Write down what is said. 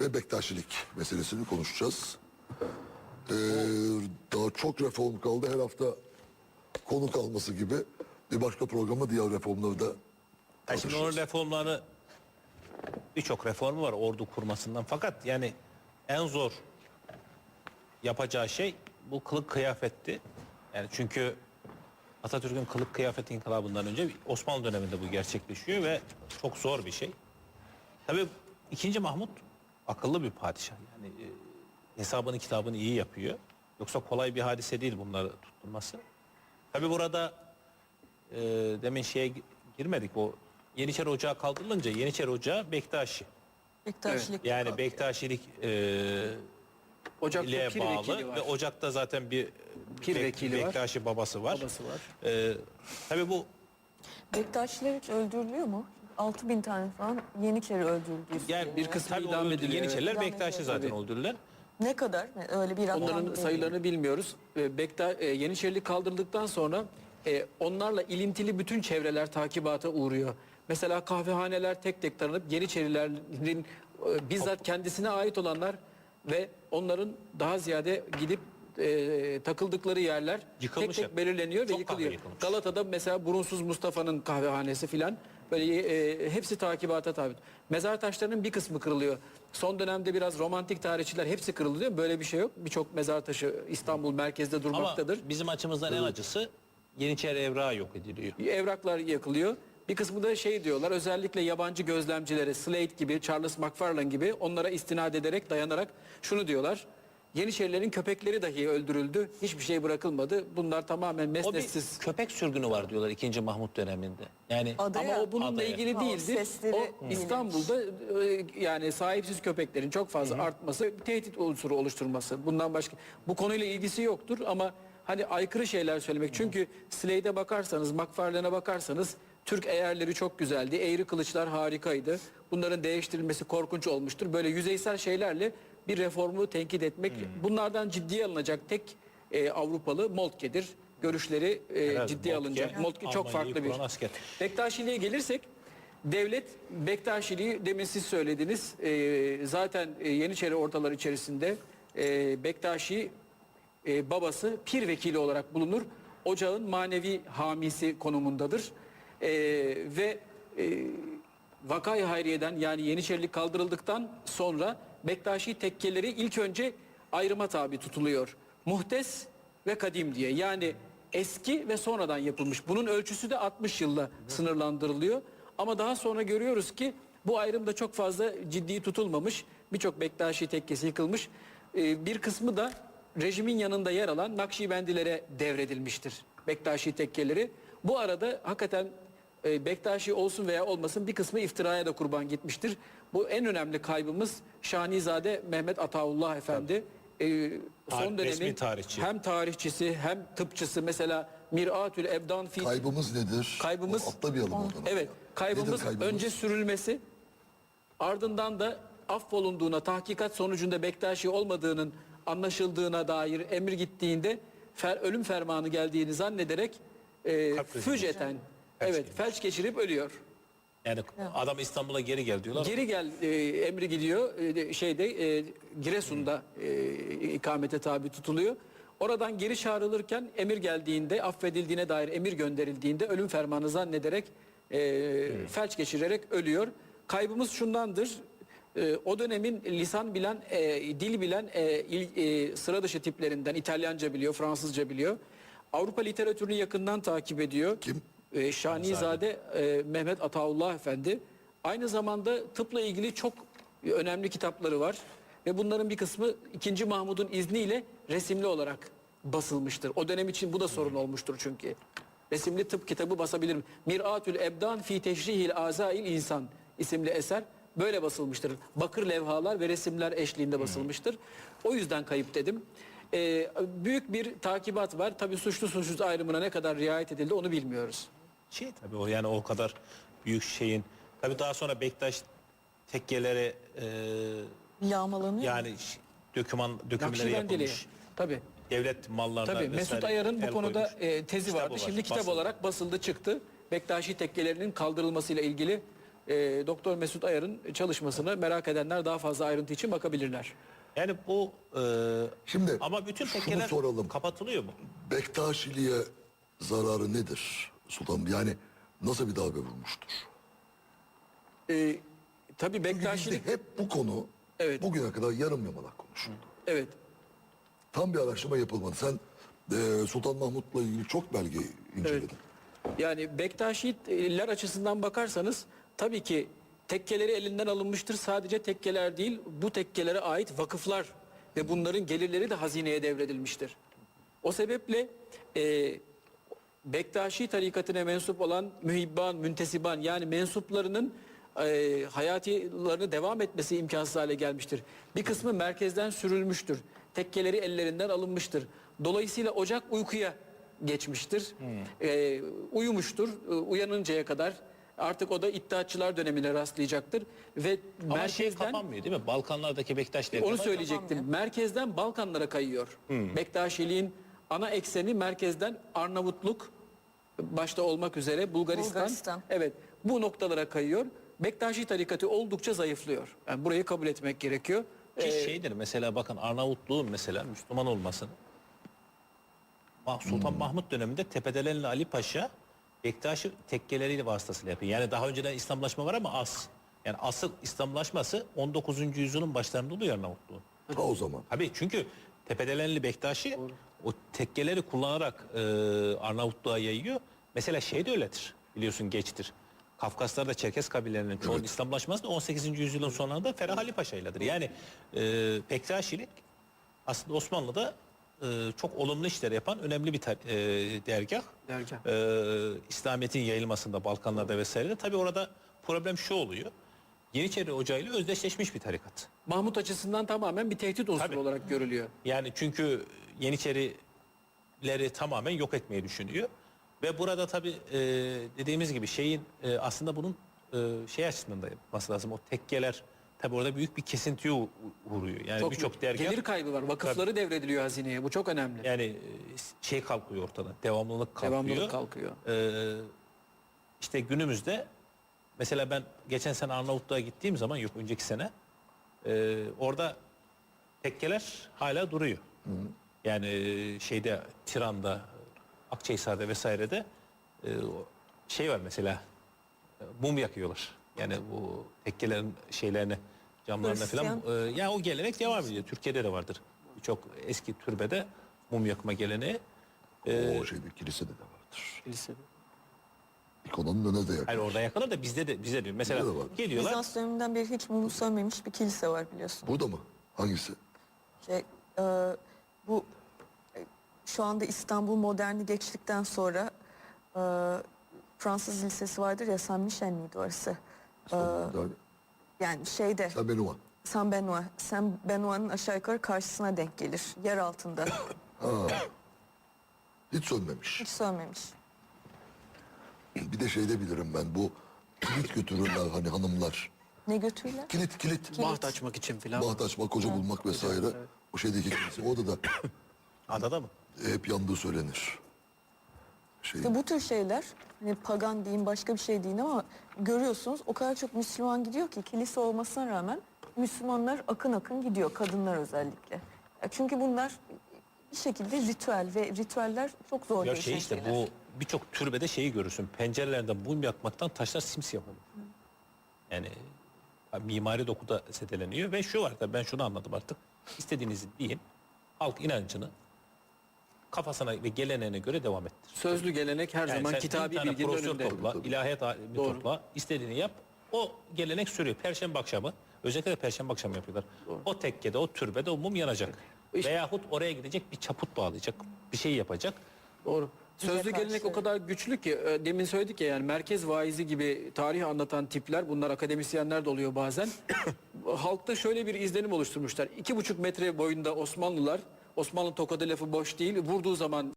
ve Bektaşilik meselesini konuşacağız. Ee, daha çok reform kaldı. Her hafta konu kalması gibi bir başka programı diğer reformları da şimdi onun reformları birçok reformu var ordu kurmasından. Fakat yani en zor yapacağı şey bu kılık kıyafetti. Yani çünkü Atatürk'ün kılık kıyafet inkılabından önce Osmanlı döneminde bu gerçekleşiyor ve çok zor bir şey. Tabii 2. Mahmut akıllı bir padişah. Yani e, hesabını kitabını iyi yapıyor. Yoksa kolay bir hadise değil bunları tutturması. Tabii burada e, demin şeye gi- girmedik o Yeniçeri Ocağı kaldırılınca Yeniçeri Ocağı Bektaşi. Bektaşilik. Yani Bektaşilik e, Ocak'ta ile pir bağlı vekili var. ve Ocak'ta zaten bir Pir vekili var. Bektaşi babası var. Babası var. E, tabii bu Bektaşiler hiç öldürülüyor mu? 6000 tane falan Yeniçeri öldürüldü. yani Bir kısmı tabii idam o ediliyor, Yeniçeriler evet. Bektaşi İdam zaten Tabii. öldürülen. Ne kadar? Öyle bir rakam Onların değil. sayılarını bilmiyoruz. E, Bekta, e, Yeniçerilik kaldırıldıktan sonra e, onlarla ilintili bütün çevreler takibata uğruyor. Mesela kahvehaneler tek tek taranıp Yeniçerilerin e, bizzat kendisine ait olanlar ve onların daha ziyade gidip e, takıldıkları yerler Yıkılmış tek hep. tek belirleniyor ve Çok yıkılıyor. kahve yıkılmış. Galata'da mesela Burunsuz Mustafa'nın kahvehanesi filan böyle e, hepsi takibata tabi. Mezar taşlarının bir kısmı kırılıyor. Son dönemde biraz romantik tarihçiler hepsi kırılıyor. Böyle bir şey yok. Birçok mezar taşı İstanbul merkezde Ama durmaktadır. bizim açımızdan en acısı Yeniçeri evrağı yok ediliyor. Evraklar yakılıyor. Bir kısmı da şey diyorlar özellikle yabancı gözlemcilere Slade gibi Charles McFarlane gibi onlara istinad ederek dayanarak şunu diyorlar. Yeniçerilerin köpekleri dahi öldürüldü. Hiçbir şey bırakılmadı. Bunlar tamamen O bir mesnetsiz. köpek sürgünü var diyorlar 2. Mahmut döneminde. Yani Adaya- Ama o bununla Adaya. ilgili Ha, o değildi. sesleri O dinlemiş. İstanbul'da e, yani sahipsiz köpeklerin çok fazla artması, tehdit unsuru oluşturması. Bundan başka bu konuyla ilgisi yoktur ama hani aykırı şeyler söylemek. Çünkü Slade'e bakarsanız, McFarlane'e bakarsanız Türk eğerleri çok güzeldi. Eğri kılıçlar harikaydı. Bunların değiştirilmesi korkunç olmuştur. Böyle yüzeysel şeylerle bir reformu tenkit etmek bunlardan ciddiye alınacak tek e, Avrupalı Moltke'dir. Görüşleri e, Herhalde ciddiye Moltke, alınacak. Moltke çok Almanya'yı farklı bir. asker. Bektaşiliğe gelirsek devlet Bektaşiliği demin siz söylediniz. Ee, zaten e, Yeniçeri ortalar içerisinde e, Bektaşi e, babası pir vekili olarak bulunur. Ocağın manevi hamisi konumundadır. Ee, ve e, Vakay Hayriye'den yani Yeniçerilik kaldırıldıktan sonra Bektaşi tekkeleri ilk önce ayrıma tabi tutuluyor. Muhtes ve kadim diye yani eski ve sonradan yapılmış. Bunun ölçüsü de 60 yılla sınırlandırılıyor. Ama daha sonra görüyoruz ki bu ayrımda çok fazla ciddi tutulmamış. Birçok Bektaşi tekkesi yıkılmış. Ee, bir kısmı da rejimin yanında yer alan Nakşibendilere devredilmiştir. Bektaşi tekkeleri. Bu arada hakikaten e, Bektaşi olsun veya olmasın bir kısmı iftiraya da kurban gitmiştir. Bu en önemli kaybımız Şahnizade Mehmet Ataullah Efendi. E, son Tarih- resmi dönemin tarihçi. hem tarihçisi hem tıpçısı mesela Miratül Ebdan fi Kaybımız nedir? Kaybımız- O Atlamayalım oradan. Evet, kaybımız, Nedir kaybımız? önce sürülmesi, ardından da affolunduğuna, tahkikat sonucunda Bektaşi olmadığının anlaşıldığına dair emir gittiğinde fer, ölüm fermanı geldiğini zannederek e, Kalp krizi evet felç geçirip ölüyor. yani adam İstanbul'a geri gel diyorlar. Geri gel e, emri gidiyor e, de- şeyde e, Giresun'da e, ikamete tabi tutuluyor. Oradan geri çağrılırken emir geldiğinde affedildiğine dair emir gönderildiğinde ölüm fermanı zannederek e, felç geçirerek ölüyor. Kaybımız şundandır. E, o dönemin lisan bilen, e, dil bilen e, il- e, sıra dışı tiplerinden İtalyanca biliyor, Fransızca biliyor. Avrupa literatürünü yakından takip ediyor. Kim? E, Şanizade e, Mehmet Ataullah Efendi. Aynı zamanda tıpla ilgili çok önemli kitapları var. Ve bunların bir kısmı 2. Mahmud'un izniyle resimli olarak basılmıştır. O dönem için bu da sorun olmuştur çünkü. Resimli tıp kitabı basabilir mi? Miratül Ebdan fi teşrihil azail insan isimli eser böyle basılmıştır. Bakır levhalar ve resimler eşliğinde basılmıştır. O yüzden kayıp dedim. Ee, büyük bir takibat var. Tabii suçlu suçsuz ayrımına ne kadar riayet edildi onu bilmiyoruz. Şey tabii o yani o kadar büyük şeyin. Tabii daha sonra Bektaş tekkeleri e, Yağmalanıyor. yani ş- döküman dökümleri Nakşibendili. yapılmış. Tabii. Devlet mallarına Tabii Mesut vesaire Ayar'ın bu el konuda koymuş. e, tezi Kitabı vardı. var, Şimdi kitap basıldı. olarak basıldı çıktı. Bektaşi tekkelerinin kaldırılmasıyla ilgili e, Doktor Mesut Ayar'ın çalışmasını merak edenler daha fazla ayrıntı için bakabilirler. Yani bu e, Şimdi ama bütün şunu tekkeler soralım. kapatılıyor mu? Bektaşiliğe zararı nedir Sultanım? Yani nasıl bir darbe vurmuştur? E, tabii Bektaşilik hep bu konu Evet. bugüne kadar yarım yamalak konuşuldu. evet Tam bir araştırma yapılmadı. Sen e, Sultan Mahmut'la ilgili çok belge inceledin. Yani Bektaşiler açısından bakarsanız tabii ki tekkeleri elinden alınmıştır. Sadece tekkeler değil bu tekkelere ait vakıflar ve bunların gelirleri de hazineye devredilmiştir. O sebeple e, Bektaşi tarikatına mensup olan mühibban, müntesiban yani mensuplarının e, hayatilarını devam etmesi imkansız hale gelmiştir. Bir kısmı merkezden sürülmüştür. Tekkeleri ellerinden alınmıştır. Dolayısıyla ocak uykuya geçmiştir. E, uyumuştur e, uyanıncaya kadar. Artık o da iddiatçılar dönemine rastlayacaktır. Ve Ama şey merkezden... kapanmıyor değil mi? Balkanlardaki Bektaşlar. Onu söyleyecektim. Merkezden Balkanlara kayıyor. Bektaşiliğin ana ekseni merkezden Arnavutluk başta olmak üzere Bulgaristan. Bulgaristan. Evet. Bu noktalara kayıyor. Bektaşi tarikatı oldukça zayıflıyor. Yani burayı kabul etmek gerekiyor. Ki Ee, şeydir mesela bakın Arnavutluğun mesela Müslüman olmasını Mah- Sultan Mahmut döneminde Tepedelenli Ali Paşa Bektaşi tekkeleriyle vasıtasıyla yapıyor. Yani daha önceden İslamlaşma var ama az. Yani asıl İslamlaşması 19. yüzyılın başlarında oluyor Arnavutluğun. Ta o zaman. Tabii çünkü Tepedelenli Bektaşi o tekkeleri kullanarak e, Arnavutluğa yayıyor. Mesela şey de öyledir biliyorsun geçtir. Kafkaslar'da Çerkes kabilelerinin çoğu İslamlaşması da 18. yüzyılın sonlarında Ferah Ali Paşa'yladır. Yani e, Bektaşilik aslında Osmanlı'da e, çok olumlu işler yapan önemli bir tar- e, dergah. Dergah. E, İslamiyet'in yayılmasında Balkanlarda vesaire. Tabii orada problem şu oluyor. Yeniçeri Ocağı ile özdeşleşmiş bir tarikat. Mahmut açısından tamamen bir tehdit unsuru Tabii. olarak görülüyor. Yani çünkü Yeniçerileri tamamen yok etmeyi düşünüyor. Ve burada tabii e, dediğimiz gibi şeyin e, aslında bunun e, şey açısından da yapması lazım. O tekkeler tabii orada büyük bir kesintiye u- uğruyor. Yani Çok birçok dergah gelir kaybı var. Vakıfları devrediliyor hazineye. Bu çok önemli. yani e, şey kalkıyor ortada. Devamlılık kalkıyor. Devamlılık kalkıyor. Ee, işte günümüzde mesela ben geçen sene Arnavutluğa gittiğim zaman yok önceki sene e, orada tekkeler hala duruyor. Yani e, şeyde Tiran'da, Akçahisar'da vesairede e, şey var mesela e, mum yakıyorlar. Yani bu tekkelerin şeylerini camlarına falan. E, ya o gelenek devam ediyor. Türkiye'de de vardır. Birçok eski türbede mum yakma geleneği. o şeyde kilisede de vardır. Kilisede. İkonanın önüne de yakın. Hayır orada yakala da bizde de bize diyor. Mesela Bizde de var. geliyorlar. Bizans döneminden beri hiç mumu sönmemiş bir kilise var biliyorsun. Burada mı? Hangisi? Şey, e, bu e, şu anda İstanbul moderni geçtikten sonra e, Fransız lisesi vardır ya Saint Michel miydi orası? İstanbul'da. Yani şeyde Sen Benua. Saint Benoît, Saint Benoît'ın aşağı yukarı karşısına denk gelir. Yer altında. Hiç sönmemiş. Hiç sönmemiş. Bir de şeyde bilirim ben bu kilit götürürler hani hanımlar. Ne götürürler? Kilit kilit. Baht açmak için filan. Baht açmak, koca bulmak vesaire. O şeydeki kilise. Orada da Adada mı? Hep yandığı söylenir. Şey, İşte bu tür şeyler hani pagan deyin başka bir şey deyin ama görüyorsunuz o kadar çok Müslüman gidiyor ki kilise olmasına rağmen Müslümanlar akın akın gidiyor kadınlar özellikle. Ya Çünkü bunlar bir şekilde ritüel ve ritüeller çok zor Ya şey işte şeyler. bu birçok türbede şeyi görürsün. Pencerelerden mum yakmaktan taşlar simsiyah oluyor. Yani ha, mimari dokuda zedeleniyor ve şu var da ben şunu anladım artık. İstediğinizi deyin. Halk inancını kafasına ve geleneğine göre devam ettir. Sözlü gelenek her Yani zaman sen kitabi bin tane bilginin profesör önünde. topla, ilahiyat alimi Doğru. topla, istediğini yap. O gelenek sürüyor. Perşembe akşamı, özellikle de perşembe akşamı yapıyorlar. O tekkede, o türbede o mum yanacak. İşte- Veyahut oraya gidecek bir çaput bağlayacak, bir şey yapacak. Doğru. Sözlü karşı. gelenek o kadar güçlü ki e, demin söyledik ya yani merkez vaizi gibi tarih anlatan tipler bunlar akademisyenler de oluyor bazen. Halkta şöyle bir izlenim oluşturmuşlar. İki buçuk metre boyunda Osmanlılar Osmanlı tokadı lafı boş değil. Vurduğu zaman